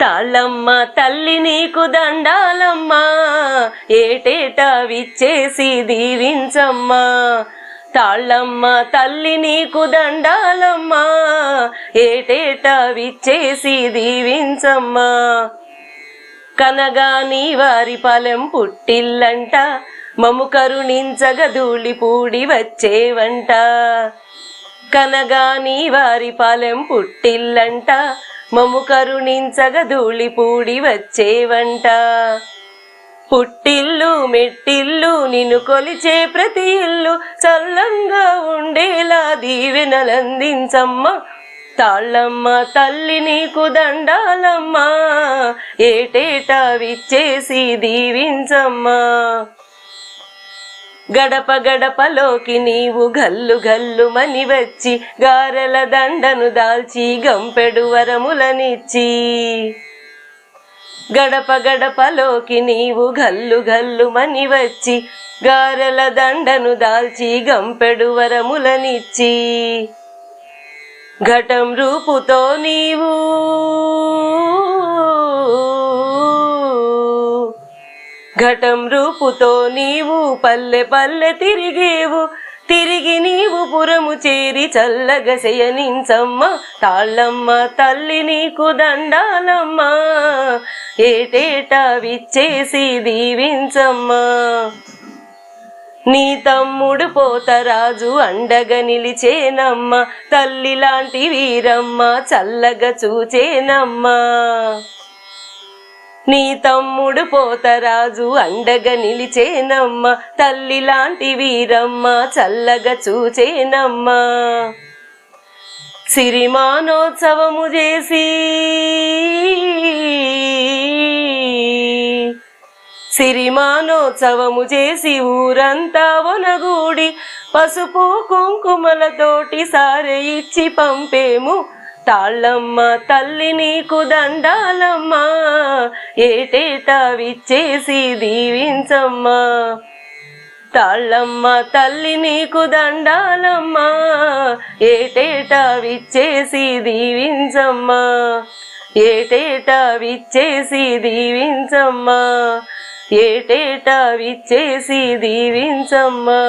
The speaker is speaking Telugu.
తాళ్ళమ్మ తల్లి నీకు దండాలమ్మా. ఏటేటా విచ్చేసి దీవించమ్మా. తాళ్ళమ్మ తల్లి నీకు దండాలమ్మా. ఏటేటా విచ్చేసి దీవించమ్మా. కనగాని వారి పాలెం పుట్టిల్లంట మము కరుణించగ ధూళిపూడి వచ్చేవంట. కనగాని వారి పాలెం పుట్టిల్లంట మము కరుణించగ ధూళిపూడి వచ్చేవంట పుట్టిల్లు మెట్టిల్లు నిన్ను కొలిచే ప్రతి ఇల్లు. చల్లంగా ఉండేలా దీవెనలందించమ్మ. తాళ్ళమ్మ తల్లి నీకు దండాలమ్మా. ఏటేటా విచ్చేసి దీవించమ్మా. గడప గడపలోకి నీవు గల్లు గల్లు మని వచ్చి గారెల దండను దాల్చి గంపెడు వరములనిచ్చి. గడప గడపలోకి నీవు గల్లు గల్లు మని వచ్చి గారెల దండను దాల్చి గంపెడు వరములనిచ్చి. ఘటం రూపుతో నీవు ఘటం రూపుతో నీవు పల్లె పల్లె తిరిగేవు. తిరిగి నీవు పురము చేరి చల్లగ శయనించమ్మ. తాళ్ళమ్మ తల్లి నీకు దండాలమ్మ. ఏటేటా విచ్చేసి దీవించమ్మా. నీ తమ్ముడు పోతరాజు అండగా నిలిచేనమ్మ. తల్లి లాంటి వీరమ్మ చల్లగా చూచేనమ్మా. నీ తమ్ముడు పోతరాజు అండగా నిలిచేనమ్మ. తల్లి లాంటి వీరమ్మ చల్లగా చూచేనమ్మా. సిరిమానోత్సవము చేసి సిరిమానోత్సవము చేసి ఊరంతా వనగూడి పసుపు కుంకుమలతోటి సారె ఇచ్చి పంపేము. తాళ్ళమ్మ తల్లి నీకు దండాలమ్మా. ఏటేటా విచ్చేసి దీవించమ్మా. తాళ్ళమ్మ తల్లి నీకు దండాలమ్మా. ఏటేటా విచ్చేసి దీవించమ్మా. ఏటేటా విచ్చేసి దీవించమ్మా. ఏటేటా విచ్చేసి దీవించమ్మా.